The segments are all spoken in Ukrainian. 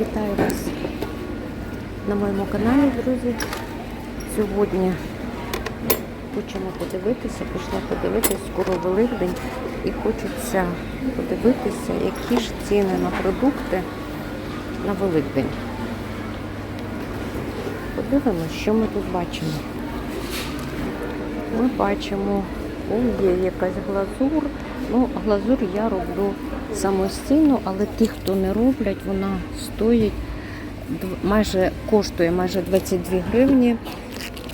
Вітаю вас на моєму каналі, друзі. Сьогодні хочемо подивитися, пішла подивитися, скоро Великдень і хочеться подивитися, які ж ціни на продукти на Великдень. Подивимося, що ми тут бачимо. Ми бачимо, о, є якась глазур. Ну, глазур я роблю самостійно, але ті, хто не роблять, вона стоїть майже коштує майже 22 гривні.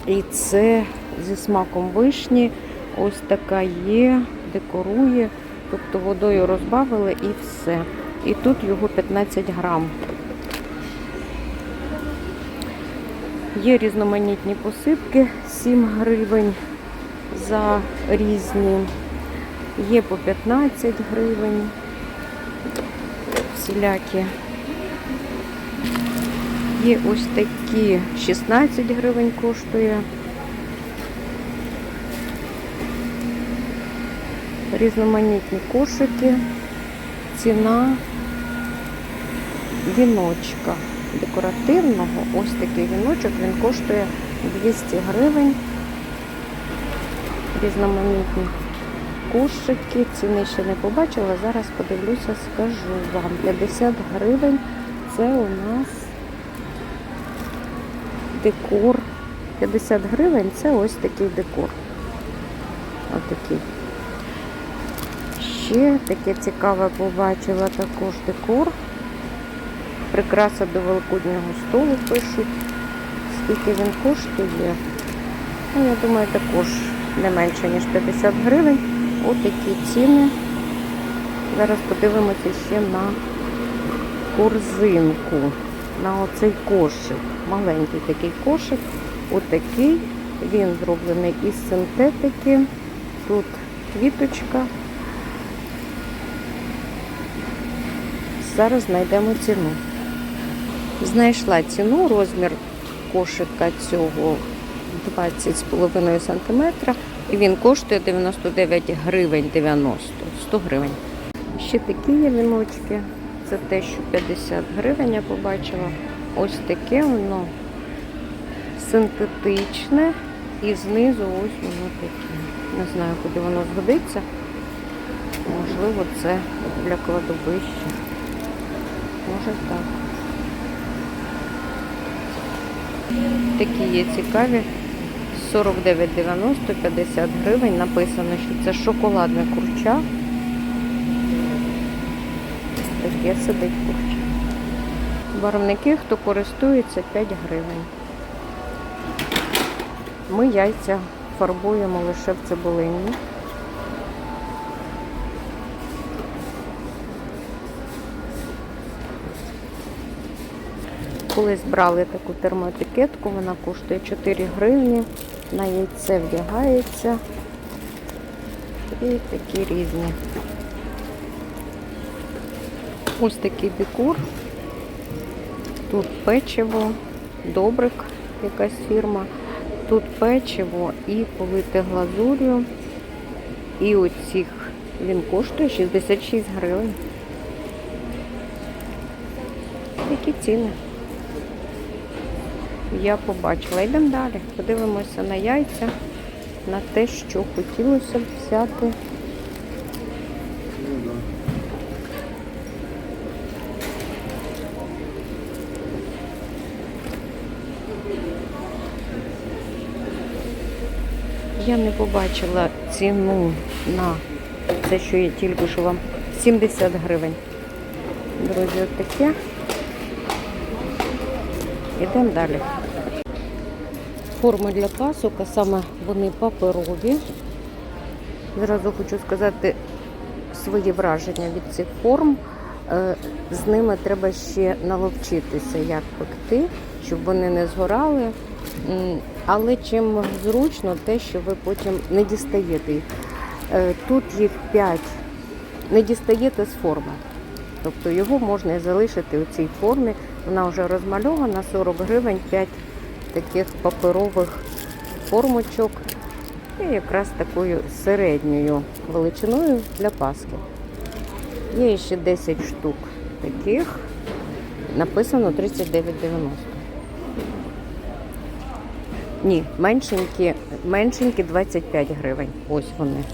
І це зі смаком вишні. Ось така є, декорує. Тобто водою розбавили і все. І тут його 15 грам. Є різноманітні посипки 7 гривень за різні. Є по 15 гривень. Всілякі. Є ось такі 16 гривень коштує. Різноманітні кошики. Ціна віночка декоративного. Ось такий віночок, він коштує 200 гривень. Різноманітні кошики. Ціни ще не побачила. Зараз подивлюся, скажу вам. 50 гривень це у нас декор. 50 гривень це ось такий декор. Отакий. Ще таке цікаве побачила також декор. Прикраса до великоднього столу пишуть. Скільки він коштує? Ну, я думаю, також не менше, ніж 50 гривень. Отакі ціни. Зараз подивимося ще на корзинку, на оцей кошик. Маленький такий кошик. Отакий. Він зроблений із синтетики. Тут квіточка. Зараз знайдемо ціну. Знайшла ціну, розмір кошика цього 20,5 см. І він коштує 99 гривень 90, 100 гривень. Ще такі є віночки. Це те, що 50 гривень я побачила. Ось таке воно синтетичне. І знизу ось воно таке. Не знаю, куди воно згодиться. Можливо, це для кладовища. Може так. Такі є цікаві. 49,90, 50 гривень. Написано, що це шоколадне курча. Таке сидить курча. Барвники, хто користується, 5 гривень. Ми яйця фарбуємо лише в цибулині. Колись брали таку термоетикетку, вона коштує 4 гривні, на яйце вдягається. І такі різні. Ось такий декор. Тут печиво, добрик, якась фірма. Тут печиво і полите глазур'ю. І оцих він коштує 66 гривень. Які ціни? Я побачила. Йдемо далі. Подивимося на яйця, на те, що хотілося б взяти. Я не побачила ціну на це, що я тільки що вам 70 гривень. Друзі, от таке. Йдемо далі. Форми для пасок, а саме вони паперові. Зразу хочу сказати свої враження від цих форм. Е, З ними треба ще наловчитися, як пекти, щоб вони не згорали. Але чим зручно те, що ви потім не дістаєте їх. Е, Тут їх 5. Не дістаєте з форми. Тобто його можна залишити у цій формі. Вона вже розмальована, 40 гривень, 5 таких паперових формочок. І якраз такою середньою величиною для паски. Є ще 10 штук таких. написано 39,90. Ні, меншенькі, меншенькі 25 гривень. Ось вони.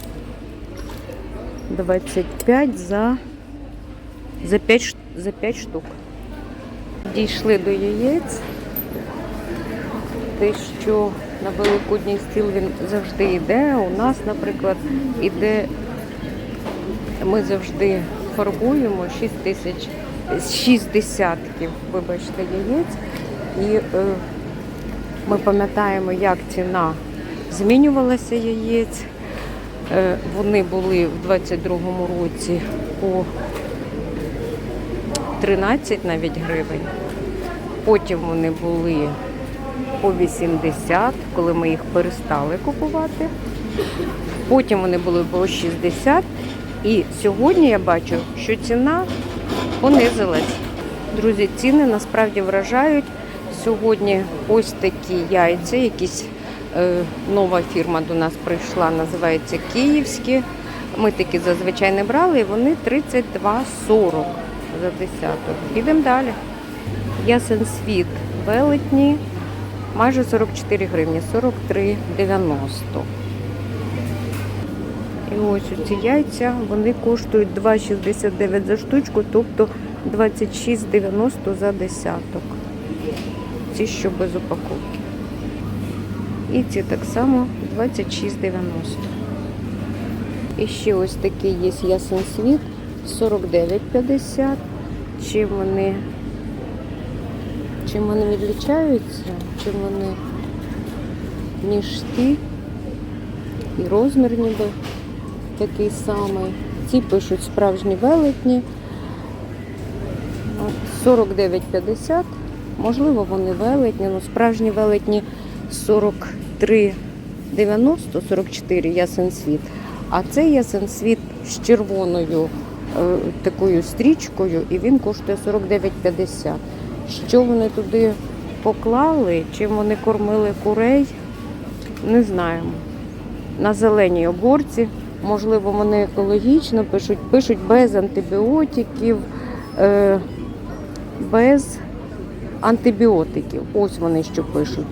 25 за, за, 5, за 5 штук. Дійшли до яєць. Те, що на великодній стіл він завжди йде. У нас, наприклад, іде, ми завжди фарбуємо 6 тисяч, 6 десятків, вибачте, яєць. І е, ми пам'ятаємо, як ціна змінювалася яєць. Е, Вони були в 22-му році по 13 навіть гривень. Потім вони були по 80, коли ми їх перестали купувати. Потім вони були по 60. І сьогодні я бачу, що ціна понизилась. Друзі, ціни насправді вражають. Сьогодні ось такі яйця, якісь е, нова фірма до нас прийшла, називається Київські. Ми такі зазвичай не брали, і вони 32,40 за десяток. Підемо далі. Ясен світ велетні, майже 44 гривні, 43,90. І ось ці яйця, вони коштують 2,69 за штучку, тобто 26,90 за десяток. Ці, що без упаковки. І ці так само 26,90. І ще ось такий є ясен світ 49,50. Чим вони, чим вони відлічаються, чим вони ніж ті, і розмір ніби такий самий. Ці пишуть справжні велетні. 49,50. Можливо, вони велетні, але справжні велетні 43,90, 44 ясен світ. А це ясен світ з червоною е, такою стрічкою, і він коштує 49,50. Що вони туди поклали, чим вони кормили курей, не знаємо. На зеленій оборці, можливо, вони екологічно пишуть, пишуть без антибіотиків, е, без антибіотиків. Ось вони що пишуть.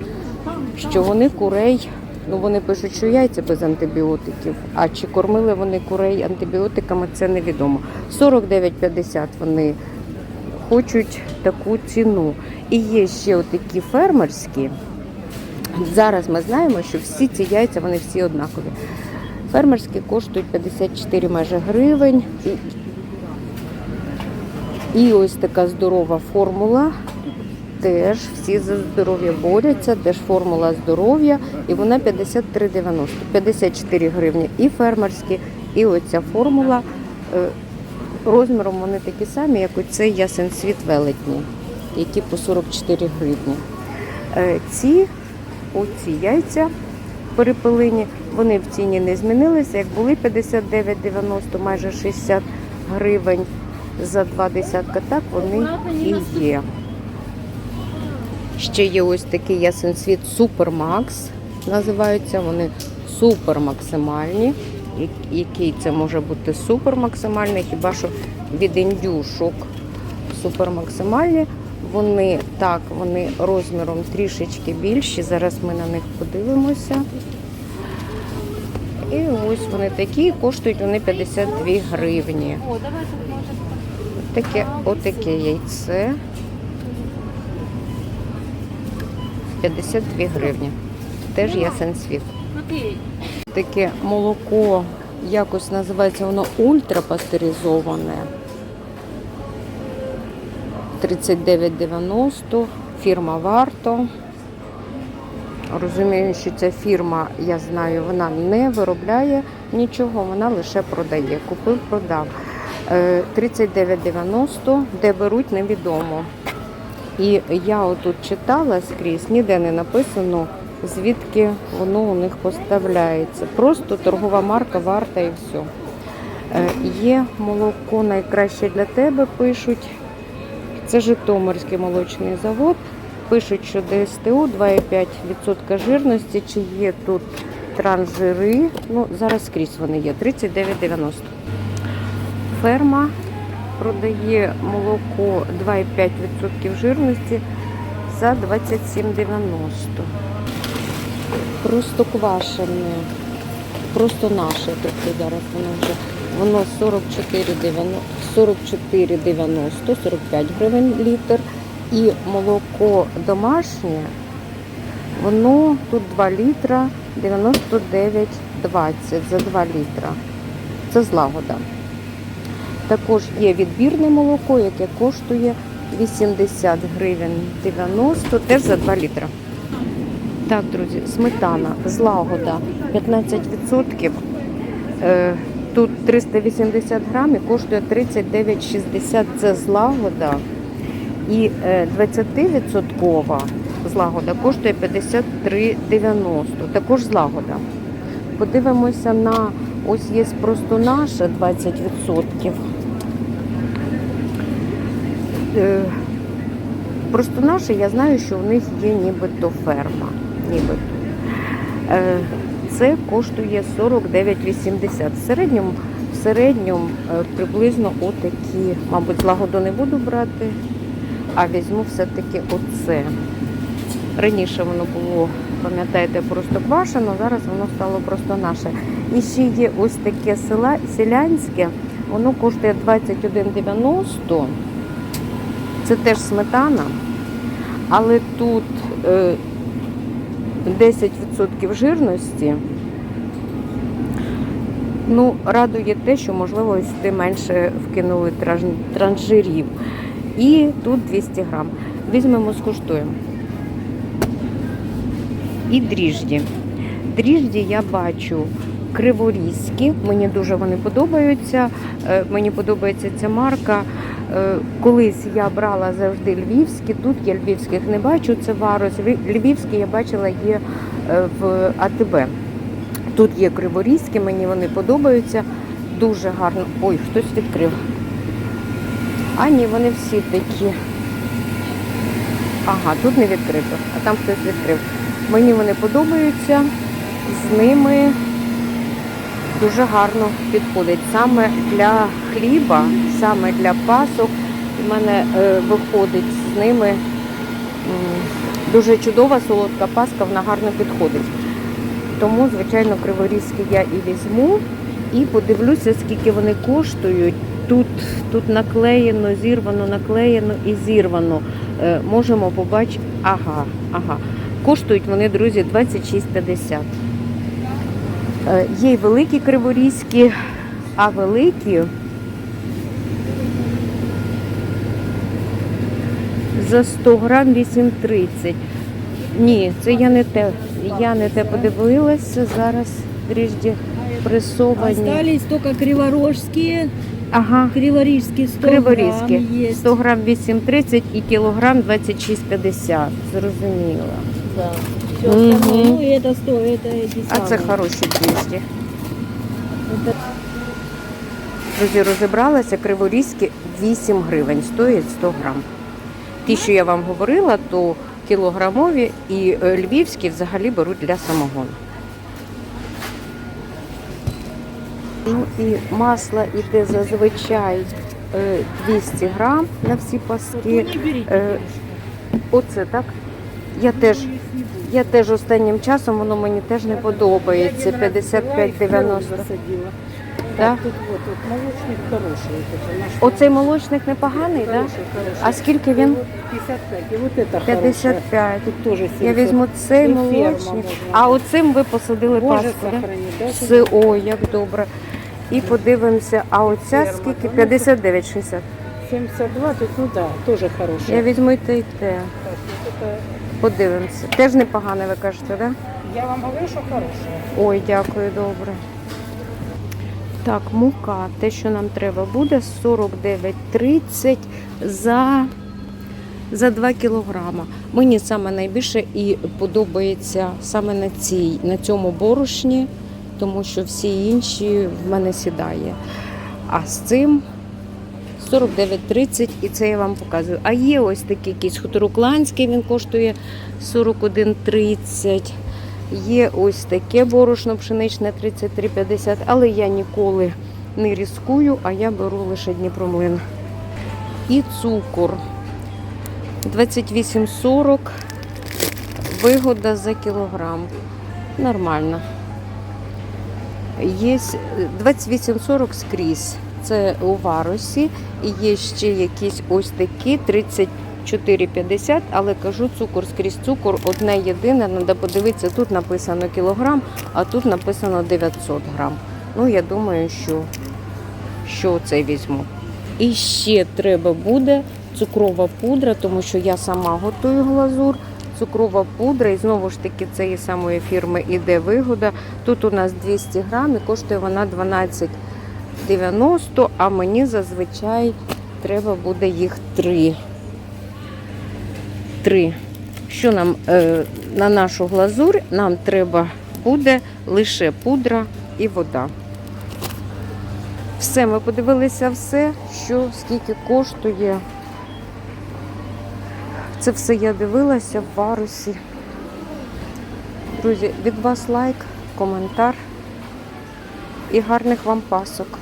Що вони курей, ну вони пишуть, що яйця без антибіотиків. А чи кормили вони курей антибіотиками, це невідомо. 49,50 вони хочуть таку ціну. І є ще отакі фермерські. Зараз ми знаємо, що всі ці яйця вони всі однакові. Фермерські коштують 54 майже гривень. І, ось така здорова формула. Теж всі за здоров'я борються, теж формула здоров'я, і вона 53,90, 54 гривні. І фермерські, і оця формула. Розміром вони такі самі, як оцей ясен світ велетні, які по 44 гривні. Е, Ці оці яйця перепелині, вони в ціні не змінилися. Як були 59,90, майже 60 гривень за два десятка, так вони і є. Ще є ось такий ясен світ Супермакс. Називаються вони супермаксимальні. Я- Який це може бути супермаксимальний, хіба що від індюшок супермаксимальні. Вони так, вони розміром трішечки більші. Зараз ми на них подивимося. І ось вони такі, коштують вони 52 гривні. Таке, отаке яйце. 52 гривні. Теж ясен світ. Таке молоко, якось називається воно ультрапастеризоване. 39,90. Фірма варто. Розумію, що ця фірма, я знаю, вона не виробляє нічого, вона лише продає. Купив, продав. Е, 39,90, де беруть, невідомо. І я отут читала скрізь, ніде не написано, звідки воно у них поставляється. Просто торгова марка варта і все. Є молоко найкраще для тебе, пишуть. Це Житомирський молочний завод. Пишуть, що ДСТУ 2,5% жирності, чи є тут трансжири. Ну, зараз скрізь вони є. 39,90. Ферма продає молоко 2,5% жирності за 27,90. Просто квашене, просто наше, тобто зараз воно вже воно 44,90, 44,90, 45 гривень літр. І молоко домашнє, воно тут 2 літра 99,20 за 2 літра. Це злагода. Також є відбірне молоко, яке коштує 80 гривень 90, теж за 2 літра. Так, друзі, сметана, злагода 15%. Е, Тут 380 грамів коштує 39,60 це злагода. І е, 20% злагода коштує 53,90. Також злагода. Подивимося на ось є просто наше 20%. Е, Просто наше, я знаю, що в них є нібито ферма. Нібито. Е, Це коштує 49,80. В середньому, в середньому е, приблизно отакі, мабуть, злагоду не буду брати, а візьму все-таки оце. Раніше воно було, пам'ятаєте, просто квашено, зараз воно стало просто наше. І ще є ось таке села, селянське, воно коштує 21,90. Це теж сметана, але тут е, 10% жирності. Ну, радує те, що, можливо, сюди менше вкинули транжирів. І тут 200 грам. Візьмемо, скуштуємо. І дріжджі. Дріжджі я бачу криворізькі, мені дуже вони подобаються. Е, Мені подобається ця марка. Е, Колись я брала завжди львівські, тут я львівських не бачу, це. Львів- Львівські я бачила є е, в АТБ. Тут є криворізькі, мені вони подобаються. Дуже гарно. Ой, хтось відкрив. А ні, вони всі такі. Ага, тут не відкрито, а там хтось відкрив. Мені вони подобаються, з ними дуже гарно підходить. Саме для хліба, саме для пасок у мене е, виходить з ними дуже чудова солодка паска, вона гарно підходить. Тому, звичайно, криворізькі я і візьму. І подивлюся, скільки вони коштують. Тут, тут наклеєно, зірвано, наклеєно і зірвано. Е, можемо побачити. Ага, ага. Коштують вони, друзі, 26,50. Е, є й великі криворізькі, а великі за 100 грам 8,30. Ні, це я не те. Я не те подивилася. Зараз дріжджі пресовані. Остались только криворожские, Ага, криворижские 100 криворізькі. грамм есть. 100 грам 8,30 і кілограм 26,50. Зрозуміло. Да. Все Мгм. остальное, ну и это 100, это эти А це самые. хороші дріжджі. Это Друзі, розібралася, криворізькі 8 гривень, стоїть 100 грам. Ті, що я вам говорила, то кілограмові і е, львівські взагалі беруть для самогону. Ну і масло іде зазвичай е, 200 грам на всі паски. берите. Е, Оце так. Я теж, я теж останнім часом воно мені теж не подобається. 55,90 засадила. Так? Тут вот, вот молочник хороший. Вот это наш Оцей молочник непоганий, так? хороший, хороший. А скільки він? Вот 55. И вот это 55. хорошее. Тут тоже 70. Я візьму цей І ферма молочник. можна. А оцим ви посадили Боже паску, так? сохрани, да? Все, ой, як добре. І подивимося, а оця Ферма. скільки? 59,60. 72, тут, ну да, тоже хорошая. Я візьму і те, і те. Так, вот это, Подивимося. Теж непогане, ви кажете, так? Да? я вам говорю, что хорошая. Ой, дякую, добре. Так, мука, те, що нам треба, буде 49,30 за, за 2 кілограма. Мені саме найбільше і подобається саме на, цій, на цьому борошні, тому що всі інші в мене сідає. А з цим 49,30 і це я вам показую. А є ось такий якийсь хуторукланський, він коштує 41,30. Є ось таке борошно пшеничне 33,50, але я ніколи не різкую, а я беру лише Дніпромлин. І цукор 28,40. Вигода за кілограм. Нормально. Є 28,40 скрізь. Це у варусі. І є ще якісь ось такі 34,50, але кажу, цукор скрізь цукор одне єдине. Треба подивитися, тут написано кілограм, а тут написано 900 грам. Ну, я думаю, що, що це візьму. І ще треба буде цукрова пудра, тому що я сама готую глазур. Цукрова пудра, і знову ж таки цієї самої фірми іде вигода. Тут у нас 200 грам і коштує вона 12,90, а мені зазвичай треба буде їх три. Три. Що нам е, на нашу глазурь нам треба буде лише пудра і вода. Все, ми подивилися все, що скільки коштує. Це все я дивилася в варусі. Друзі, від вас лайк, коментар і гарних вам пасок.